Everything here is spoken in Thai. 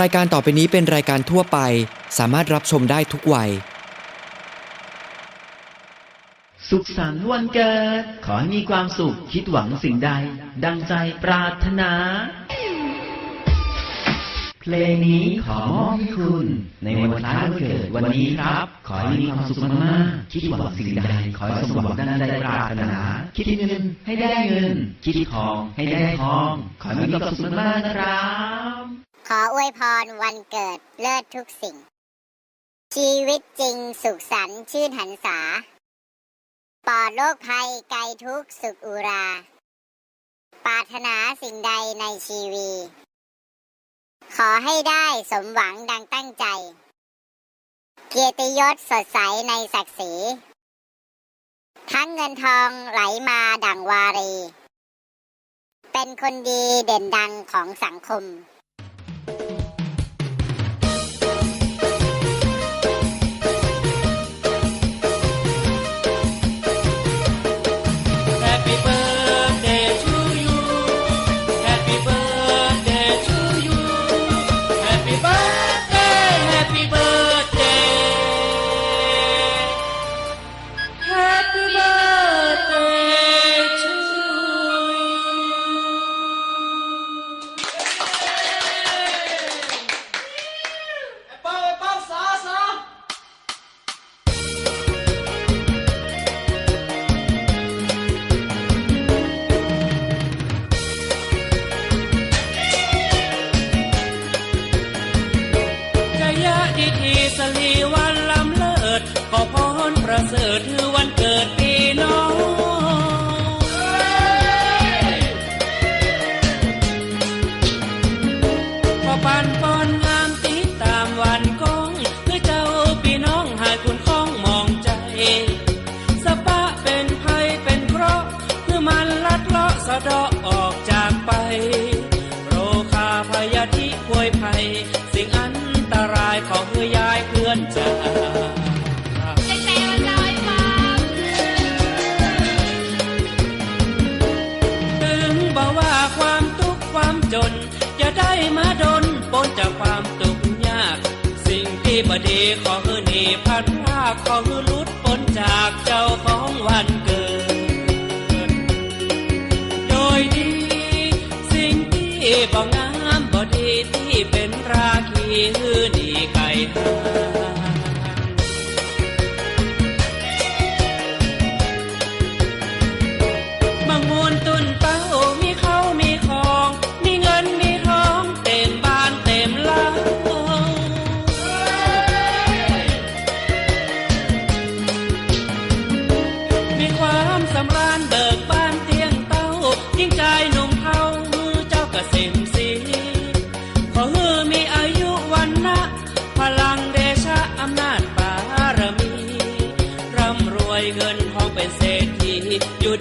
รายการต่อไปนี้เป็นรายการทั่วไป สามารถรับชมได้ทุกวัย สุขสันต์วันเกิด ขอให้มีความสุขคิดหวังสิ่งใด ดังใจปรารถนา เพลงนี้ขอมอบให้คุณ ในวันคล้ายวันเกิดวันนี้ครับ ขอให้มีความสุขมากๆคิดหวังสิ่งใด ขอให้สมหวังดังใจปรารถนา คิดเงินให้ได้เงิน คิดทองให้ได้ทอง ขอให้มีความสุขมากๆนะครับ ขออวยพรวันเกิดเลิศทุกสิ่ง ชีวิตจริงสุขสันต์ชื่นหันษาปลอดโรคภัยไกลทุกสุขอุรา ปรารถนาสิ่งใดในชีวี ขอให้ได้สมหวังดังตั้งใจ เกียรติยศสดใสในศักดิ์ศรี ทั้งเงินทองไหลมาดังวารี เป็นคนดีเด่นดังของสังคม ลีวันลำเลิศขอพรประเสริฐคือวันเกิดปีน้องขอปันปอนงามติดตามวันก้องคือเจ้าพี่น้องหายคุณข้องมองใจ สปะเป็นภัยเป็นเคราะห์คือมันลัดเลาะสะดาะออกจากไปโรคาพยาธิป่วยภัยสิ่งอันตรายของเฮือยาย เคลื่อนจาถึงบอกว่าความทุกข์ความจน จะได้มาดนปนจากความทุกข์ยาก สิ่งที่บดีขอคือหนีพัดพาขอคือหลุดพ้นจากเจ้าของวันเกิดโดยดี สิ่งที่บ่ง ขอฮือมีอายุวันนะพลังเดชะอำนาจปารมี ร่ำรวยเงินทองเป็นเศรษฐีอยู่